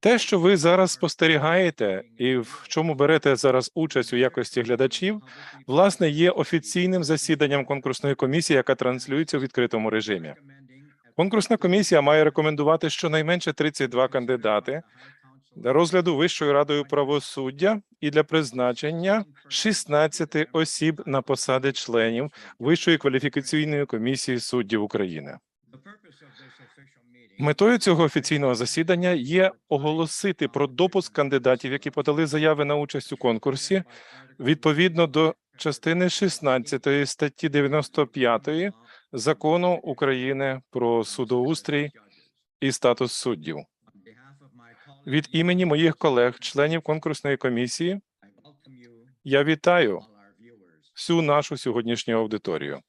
Те, що ви зараз спостерігаєте, і в чому берете зараз участь у якості глядачів, власне, є офіційним засіданням конкурсної комісії, яка транслюється у відкритому режимі. Конкурсна комісія має рекомендувати щонайменше 32 кандидати для розгляду Вищою радою правосуддя і для призначення 16 осіб на посади членів Вищої кваліфікаційної комісії суддів України. Метою цього офіційного засідання є оголосити про допуск кандидатів, які подали заяви на участь у конкурсі, відповідно до частини 16 статті 95 закону України про судоустрій і статус суддів. Від імені моїх колег, членів конкурсної комісії, я вітаю всю нашу сьогоднішню аудиторію.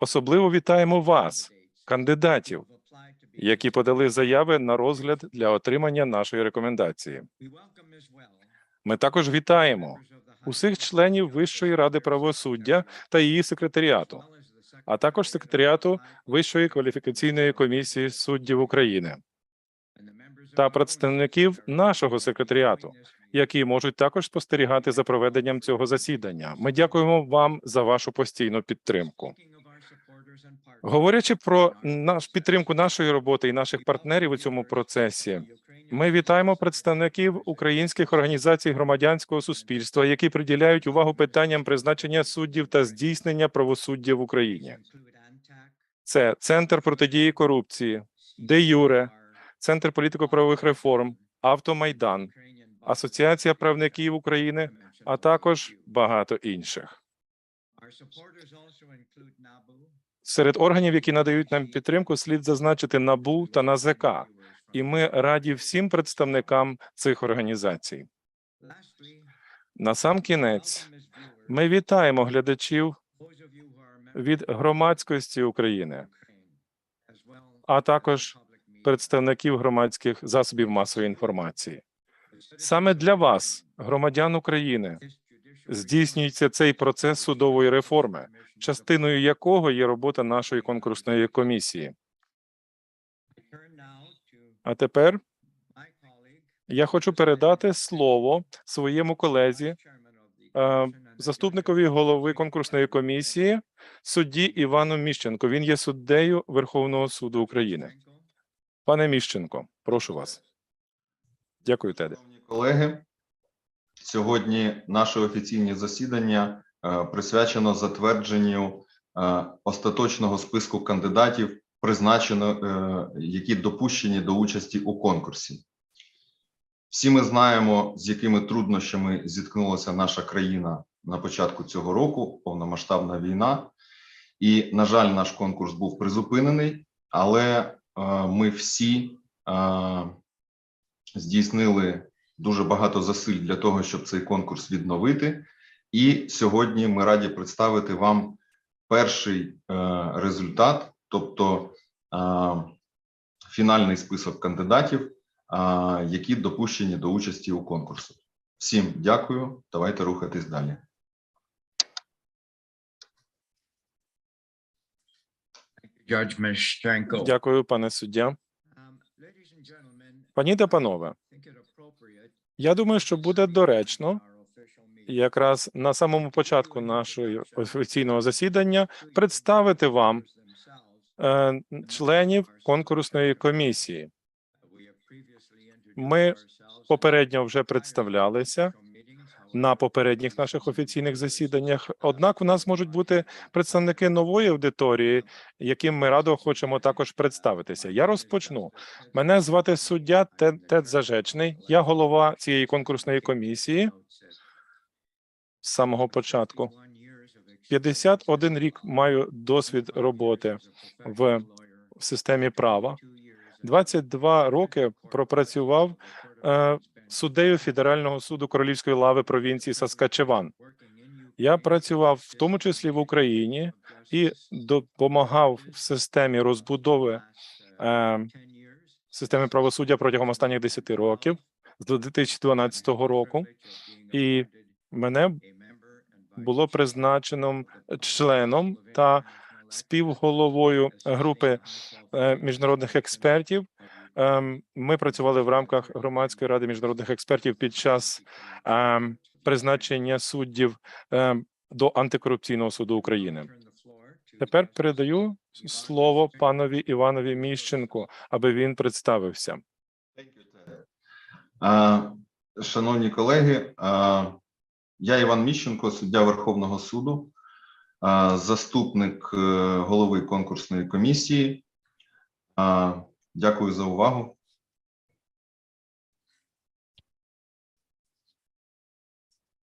Особливо вітаємо вас, кандидатів, які подали заяви на розгляд для отримання нашої рекомендації. Ми також вітаємо усіх членів Вищої ради правосуддя та її секретаріату, а також секретаріату Вищої кваліфікаційної комісії суддів України та представників нашого секретаріату, які можуть також спостерігати за проведенням цього засідання. Ми дякуємо вам за вашу постійну підтримку. Говорячи про наш підтримку нашої роботи і наших партнерів у цьому процесі, ми вітаємо представників українських організацій громадянського суспільства, які приділяють увагу питанням призначення суддів та здійснення правосуддя в Україні. Це Центр протидії корупції, Де Юре, Центр політико-правових реформ, Автомайдан, Асоціація правників України, а також багато інших. Серед органів, які надають нам підтримку, слід зазначити НАБУ та НАЗК, і ми раді всім представникам цих організацій. На сам кінець ми вітаємо глядачів від громадськості України, а також представників громадських засобів масової інформації. Саме для вас, громадян України, здійснюється цей процес судової реформи, частиною якого є робота нашої конкурсної комісії. А тепер я хочу передати слово своєму колезі, е, заступникові голови конкурсної комісії, судді Івану Міщенко. Він є суддею Верховного суду України. Пане Міщенко, прошу вас. Дякую, Теде. Колеги, сьогодні наше офіційне засідання е, присвячено затвердженню е, остаточного списку кандидатів, призначено, е, які допущені до участі у конкурсі. Всі ми знаємо, з якими труднощами зіткнулася наша країна на початку цього року, повномасштабна війна. І, на жаль, наш конкурс був призупинений, але ми всі здійснили дуже багато зусиль для того, щоб цей конкурс відновити. І сьогодні ми раді представити вам перший е, результат, тобто е, фінальний список кандидатів, е, які допущені до участі у конкурсу. Всім дякую. Давайте рухатись далі. Дякую, пане суддя. Пані та панове, я думаю, що буде доречно якраз на самому початку нашого офіційного засідання представити вам е, членів конкурсної комісії. Ми попередньо вже представлялися на попередніх наших офіційних засіданнях. Однак, у нас можуть бути представники нової аудиторії, яким ми радо хочемо також представитися. Я розпочну. Мене звати суддя Тед, Зажечний. Я голова цієї конкурсної комісії з самого початку. 51 рік маю досвід роботи в системі права. 22 роки пропрацював е, суддею Федерального суду Королівської лави провінції Саскачеван. Я працював в тому числі в Україні і допомагав в системі розбудови е, системи правосуддя протягом останніх 10 років з 2012 року. І мене було призначено членом та співголовою групи е, міжнародних експертів ми працювали в рамках громадської ради міжнародних експертів під час ем, призначення суддів ем, до антикорупційного суду України. Тепер передаю слово панові Іванові Міщенку, аби він представився. Шановні колеги, я Іван Міщенко, суддя Верховного суду, заступник е, голови конкурсної комісії. Дякую за увагу.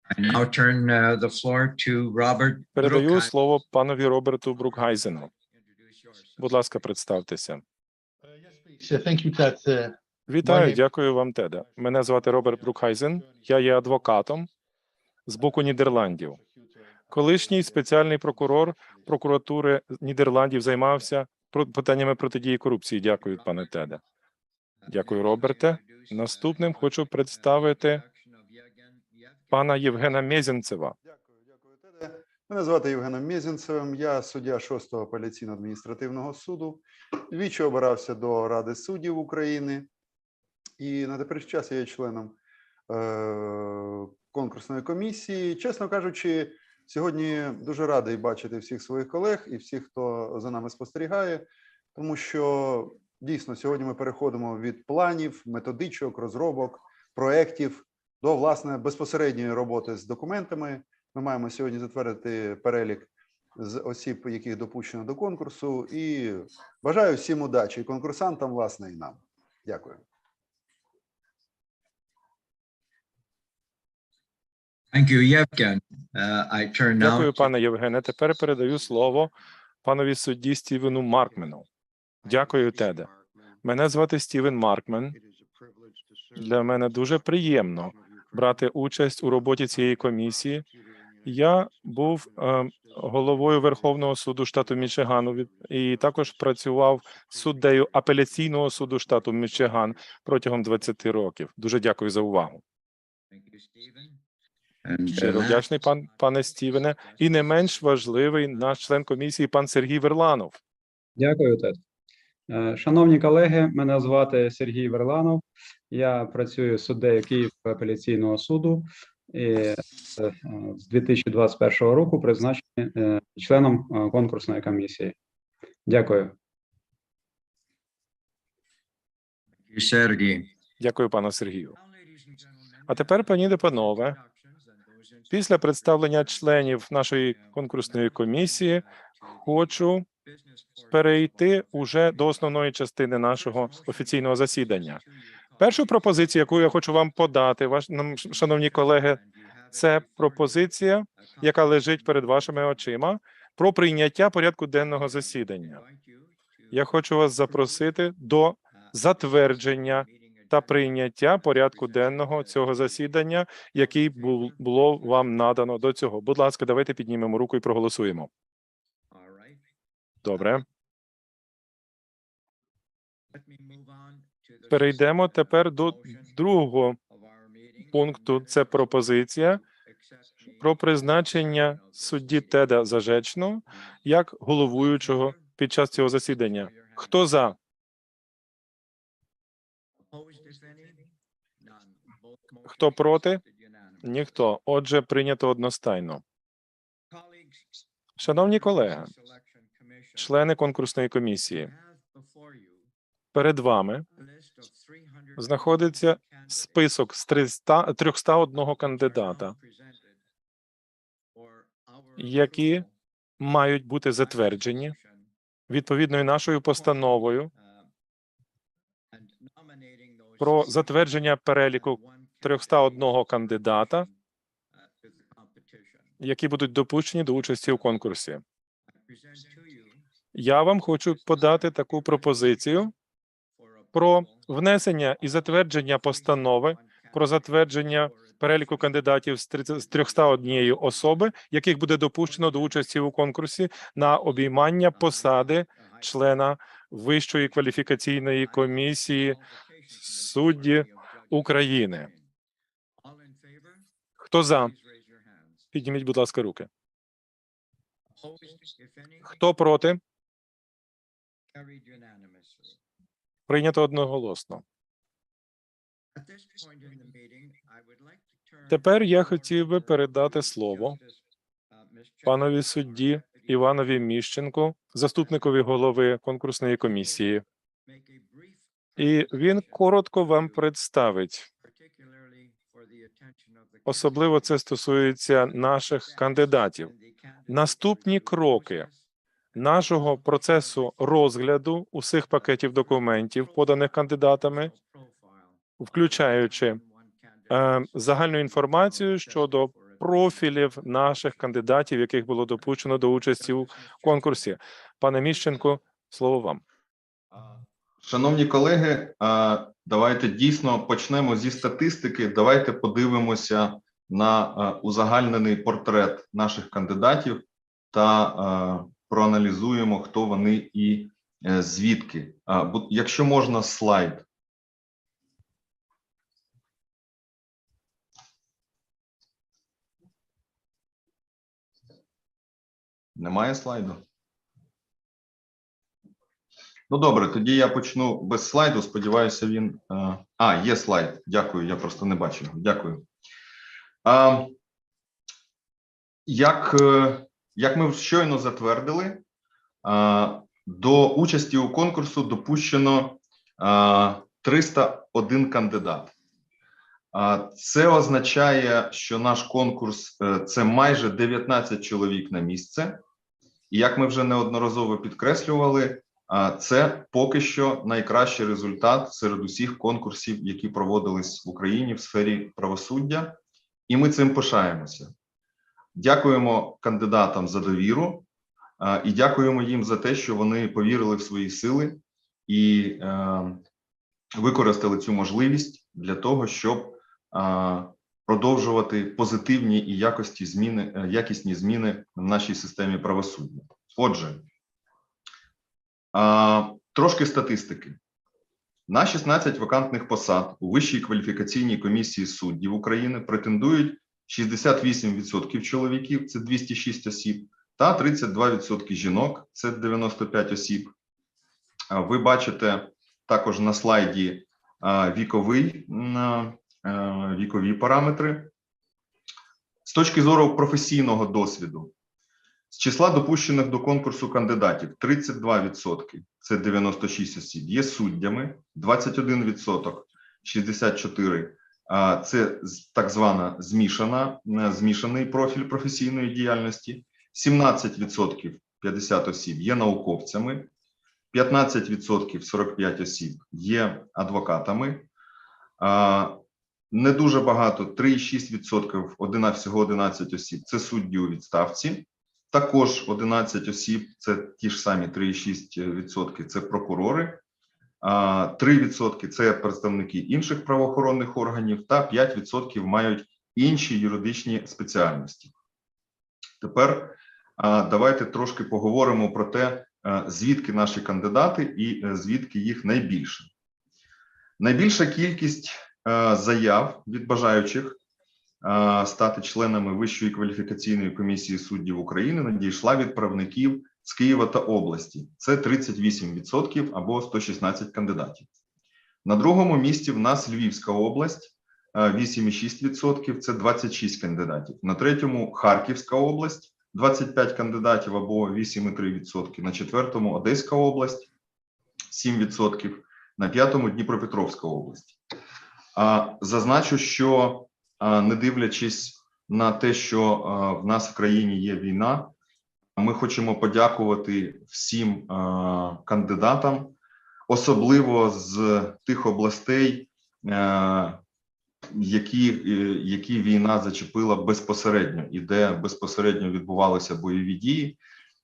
I now turn uh, the floor to Robert. Передаю Brookheim. слово панові Роберту Брукгайзену. Будь ласка, представтеся. Yes, Thank you, Ted. Uh, Вітаю, дякую вам, Теда. Мене звати Роберт Брукхайзен. Я є адвокатом з боку Нідерландів. Колишній спеціальний прокурор прокуратури Нідерландів займався питаннями протидії корупції. Дякую, пане Теде. Дякую, Роберте. Наступним хочу представити пана Євгена Мєзінцева. Мене звати Євгеном Мєзінцевим. Я суддя 6-го апеляційно-адміністративного суду. Двічі обирався до Ради суддів України. І на теперішній час я є членом е- конкурсної комісії. Чесно кажучи, сьогодні дуже радий бачити всіх своїх колег і всіх, хто за нами спостерігає, тому що дійсно сьогодні ми переходимо від планів, методичок, розробок, проєктів до власне безпосередньої роботи з документами. Ми маємо сьогодні затвердити перелік з осіб, яких допущено до конкурсу. І бажаю всім удачі конкурсантам, власне, і нам. Дякую. Thank you, Yevgen. Uh, I turn now. Дякую, пане Євгене. Тепер передаю слово панові судді Стівену Маркмену. Дякую, Теде. Мене звати Стівен Маркмен. Для мене дуже приємно брати участь у роботі цієї комісії. Я був е, головою Верховного суду штату Мічигану і також працював суддею апеляційного суду штату Мічиган протягом 20 років. Дуже дякую за увагу. Thank you. Uh, Щиро вдячний пан пане Стівене. І не менш важливий наш член комісії, пан Сергій Верланов. Дякую, Тед. Е, Шановні колеги, мене звати Сергій Верланов. Я працюю суддею Київського апеляційного суду і е, з 2021 року призначений е, членом конкурсної комісії. Дякую. You, Дякую, пану Сергію. А тепер, пані та панове, після представлення членів нашої конкурсної комісії, хочу перейти уже до основної частини нашого офіційного засідання. Першу пропозицію, яку я хочу вам подати, ваш нам, шановні колеги, це пропозиція, яка лежить перед вашими очима, про прийняття порядку денного засідання. Я хочу вас запросити до затвердження та прийняття порядку денного цього засідання, який бу- було вам надано до цього. Будь ласка, давайте піднімемо руку і проголосуємо. Добре, перейдемо тепер до другого пункту. Це пропозиція про призначення судді Теда Зажечного як головуючого під час цього засідання. Хто за? Хто проти? Ніхто. Отже, прийнято одностайно. Шановні колеги, члени конкурсної комісії, перед вами знаходиться список з 300 301 кандидата, які мають бути затверджені відповідною нашою постановою про затвердження переліку 301 кандидата, які будуть допущені до участі у конкурсі. Я вам хочу подати таку пропозицію про внесення і затвердження постанови про затвердження переліку кандидатів з 30 з 301 особи, яких буде допущено до участі у конкурсі на обіймання посади члена Вищої кваліфікаційної комісії судді України. Хто за? Підніміть, будь ласка, руки. Хто проти? Прийнято одноголосно. Тепер я хотів би передати слово панові судді Іванові Міщенку, заступникові голови конкурсної комісії, і він коротко вам представить. Особливо це стосується наших кандидатів. Наступні кроки нашого процесу розгляду усіх пакетів документів, поданих кандидатами, включаючи е, загальну інформацію щодо профілів наших кандидатів, яких було допущено до участі у конкурсі. Пане Міщенко, слово вам. Шановні колеги, давайте дійсно почнемо зі статистики. Давайте подивимося на узагальнений портрет наших кандидатів та проаналізуємо, хто вони і е, звідки. Якщо можна, слайд. Немає слайду? Ну добре, тоді я почну без слайду. Сподіваюся, він. е, А, є слайд. Дякую. Я просто не бачив. Дякую. А, як, е, як ми щойно затвердили, а, до участі у конкурсу допущено а, 301 кандидат. Це означає, що наш конкурс е, це майже 19 чоловік на місце. І як ми вже неодноразово підкреслювали, це поки що найкращий результат серед усіх конкурсів, які проводились в Україні в сфері правосуддя, і ми цим пишаємося. Дякуємо кандидатам за довіру і дякуємо їм за те, що вони повірили в свої сили і е, використали цю можливість для того, щоб продовжувати позитивні і якості зміни, е, якісні зміни в нашій системі правосуддя. Отже. Трошки статистики. На 16 вакантних посад у Вищій кваліфікаційній комісії суддів України претендують 68% чоловіків, це 206 осіб, та 32% жінок, це 95 осіб. Ви бачите також на слайді віковий, вікові параметри. З точки зору професійного досвіду, з числа допущених до конкурсу кандидатів 32%, це 96 осіб, є суддями, 21%, 64 а, це так звана змішана, змішаний профіль професійної діяльності, 17%, 50 осіб є науковцями, 15%, 45 осіб є адвокатами, не дуже багато, 3,6%, одина, всього 11 осіб. Це судді у відставці. Також 11 осіб, це ті ж самі 3,6%, це прокурори, а 3% це представники інших правоохоронних органів, та 5% мають інші юридичні спеціальності. Тепер давайте трошки поговоримо про те, звідки наші кандидати і е, звідки їх найбільше. Найбільша кількість заяв від бажаючих стати членами Вищої кваліфікаційної комісії суддів України надійшла від правників з Києва та області. Це 38% або 116 кандидатів. На другому місці в нас Львівська область е, 8,6%, це 26 кандидатів. На третьому Харківська область 25 кандидатів або 8,3%. На четвертому Одеська область 7%. На п'ятому Дніпропетровська область. Зазначу, що не дивлячись на те, що в нас в країні є війна, ми хочемо подякувати всім кандидатам, особливо з тих областей, які, е, які війна зачепила безпосередньо і де безпосередньо відбувалися бойові дії.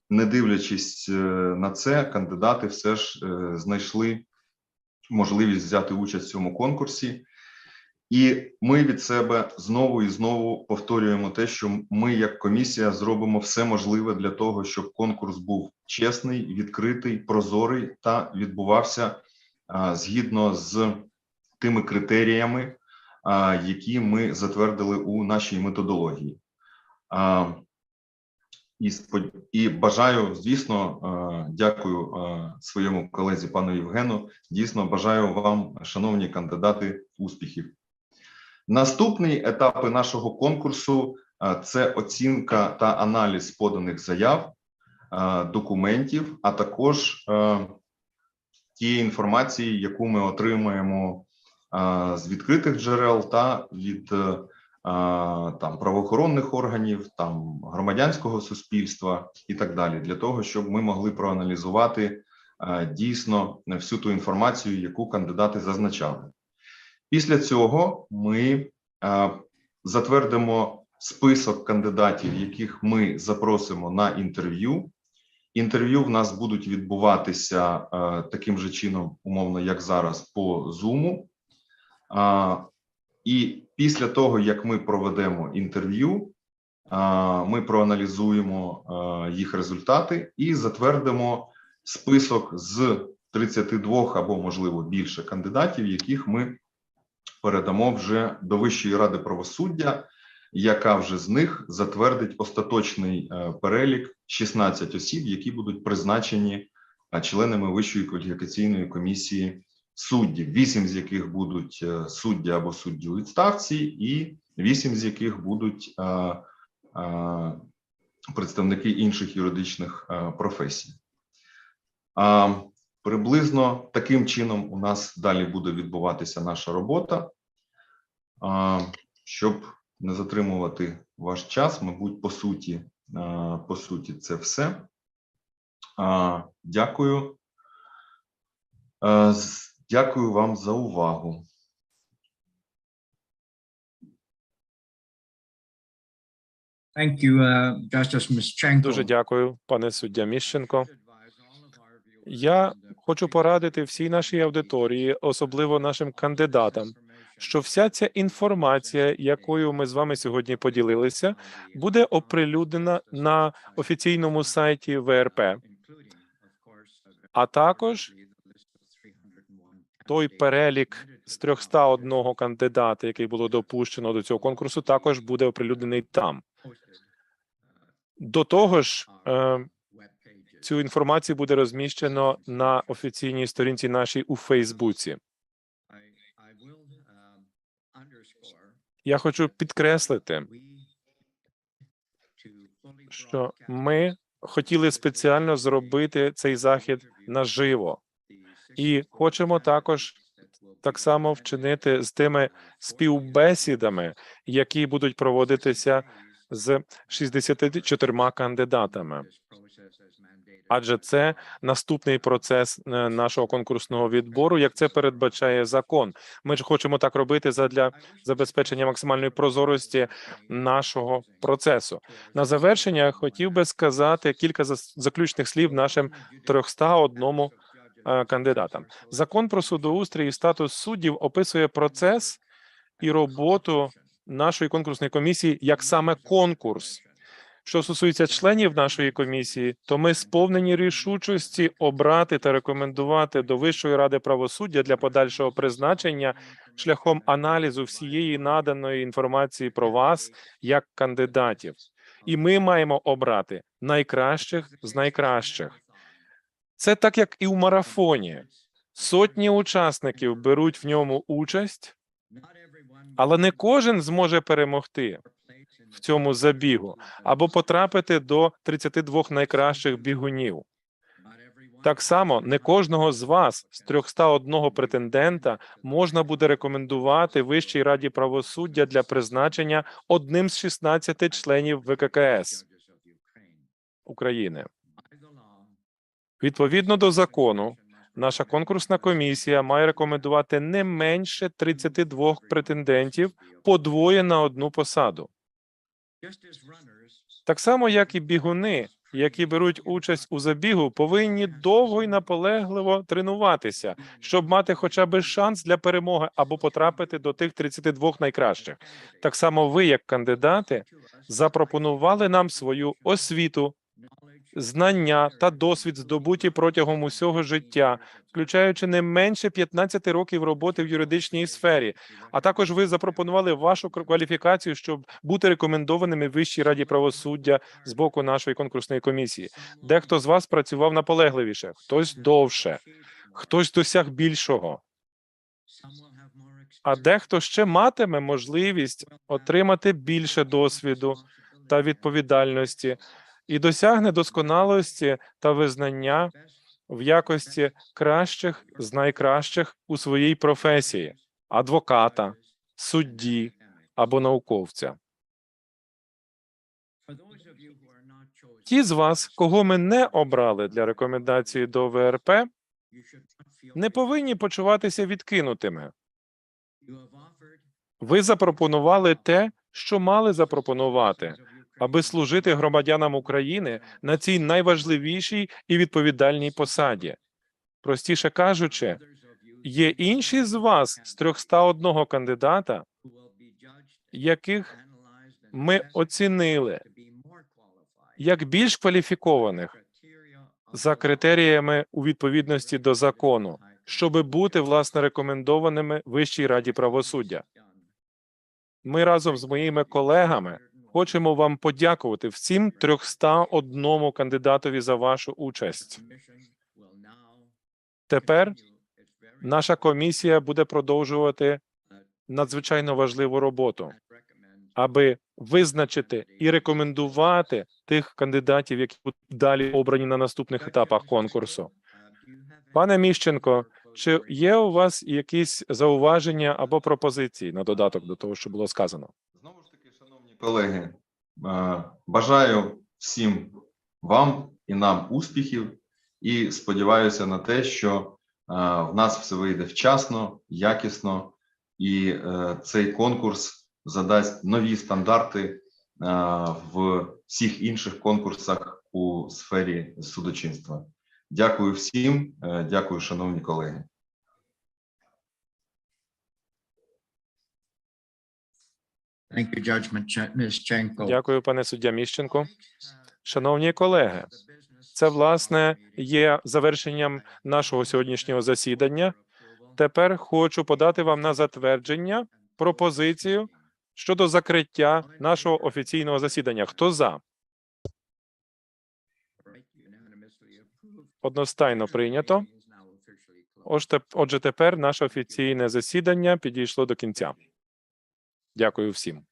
Не дивлячись е, на це, кандидати все ж е, знайшли можливість взяти участь в цьому конкурсі. І ми від себе знову і знову повторюємо те, що ми, як комісія, зробимо все можливе для того, щоб конкурс був чесний, відкритий, прозорий та відбувався згідно з тими критеріями, які ми затвердили у нашій методології. І і бажаю, звісно, дякую своєму колезі пану Євгену. Дійсно, бажаю вам, шановні кандидати, успіхів. Наступний етапи нашого конкурсу е, це оцінка та аналіз поданих заяв, е, документів, а також е, тієї інформації, яку ми отримаємо е, з відкритих джерел та від там правоохоронних органів, там громадянського суспільства і так далі, для того, щоб ми могли проаналізувати дійсно всю ту інформацію, яку кандидати зазначали. Після цього ми затвердимо список кандидатів, яких ми запросимо на інтерв'ю. Інтерв'ю в нас будуть відбуватися таким же чином, умовно, як зараз, по Zoom. І після того, як ми проведемо інтерв'ю, ми проаналізуємо їх результати і затвердимо список з 32 або, можливо, більше кандидатів, яких ми передамо вже до Вищої ради правосуддя, яка вже з них затвердить остаточний е, перелік 16 осіб, які будуть призначені е, членами Вищої кваліфікаційної комісії суддів, вісім з яких будуть е, судді або судді у відставці, і вісім з яких будуть представники інших юридичних професій. Приблизно таким чином у нас далі буде відбуватися наша робота. Щоб не затримувати ваш час, мабуть, по суті, по суті, це все. Дякую. Дякую вам за увагу. Thank you, uh, Justice Дуже дякую, пане суддя Міщенко. Я хочу порадити всій нашій аудиторії, особливо нашим кандидатам, що вся ця інформація, якою ми з вами сьогодні поділилися, буде оприлюднена на офіційному сайті ВРП. А також той перелік з 301 кандидата, який було допущено до цього конкурсу, також буде оприлюднений там. До того ж, е, цю інформацію буде розміщено на офіційній сторінці нашій у Фейсбуці. Я хочу підкреслити, що ми хотіли спеціально зробити цей захід наживо, і хочемо також так само вчинити з тими співбесідами, які будуть проводитися з 64 кандидатами. Адже це наступний процес е, нашого конкурсного відбору, як це передбачає закон. Ми ж хочемо так робити задля забезпечення максимальної прозорості нашого процесу. На завершення хотів би сказати кілька заключних слів нашим 301 е, кандидатам. Закон про судоустрій і статус суддів описує процес і роботу нашої конкурсної комісії як саме конкурс. Що стосується членів нашої комісії, то ми сповнені рішучості обрати та рекомендувати до Вищої ради правосуддя для подальшого призначення шляхом аналізу всієї наданої інформації про вас як кандидатів. І ми маємо обрати найкращих з найкращих. Це так, як і в марафоні. Сотні учасників беруть в ньому участь, але не кожен зможе перемогти в цьому забігу або потрапити до 32 найкращих бігунів. Так само не кожного з вас з 301 претендента можна буде рекомендувати Вищій раді правосуддя для призначення одним з 16 членів ВККС України. Відповідно до закону, наша конкурсна комісія має рекомендувати не менше 32 претендентів по двоє на одну посаду. Так само, як і бігуни, які беруть участь у забігу, повинні довго і наполегливо тренуватися, щоб мати хоча б шанс для перемоги або потрапити до тих 32 найкращих. Так само ви, як кандидати, запропонували нам свою освіту, знання та досвід здобуті протягом усього життя, включаючи не менше 15 років роботи в юридичній сфері. А також ви запропонували вашу кваліфікацію, щоб бути рекомендованими Вищій раді правосуддя з боку нашої конкурсної комісії. Дехто з вас працював наполегливіше, хтось довше, хтось досяг більшого. А дехто ще матиме можливість отримати більше досвіду та відповідальності і досягне досконалості та визнання в якості кращих з найкращих у своїй професії адвоката, судді або науковця. Ті з вас, кого ми не обрали для рекомендації до ВРП, не повинні почуватися відкинутими. Ви запропонували те, що мали запропонувати, аби служити громадянам України на цій найважливішій і відповідальній посаді. Простіше кажучи, є інші з вас з 301 кандидата, яких ми оцінили як більш кваліфікованих за критеріями у відповідності до закону, щоби бути власне рекомендованими Вищій раді правосуддя. Ми разом з моїми колегами хочемо вам подякувати всім 301 кандидатові за вашу участь. Тепер наша комісія буде продовжувати надзвичайно важливу роботу, аби визначити і рекомендувати тих кандидатів, які будуть далі обрані на наступних етапах конкурсу. Пане Міщенко, чи є у вас якісь зауваження або пропозиції на додаток до того, що було сказано? Знову ж таки, шановні колеги, е, бажаю всім вам і нам успіхів, і сподіваюся на те, що е, в нас все вийде вчасно, якісно, і е, цей конкурс задасть нові стандарти в всіх інших конкурсах у сфері судочинства. Дякую всім, дякую, шановні колеги. Thank you, Judge Mischenko. Дякую, пане суддя Міщенко. Шановні колеги, це власне є завершенням нашого сьогоднішнього засідання. Тепер хочу подати вам на затвердження пропозицію щодо закриття нашого офіційного засідання. Хто за? Одностайно прийнято. Отже, тепер наше офіційне засідання підійшло до кінця. Дякую всім.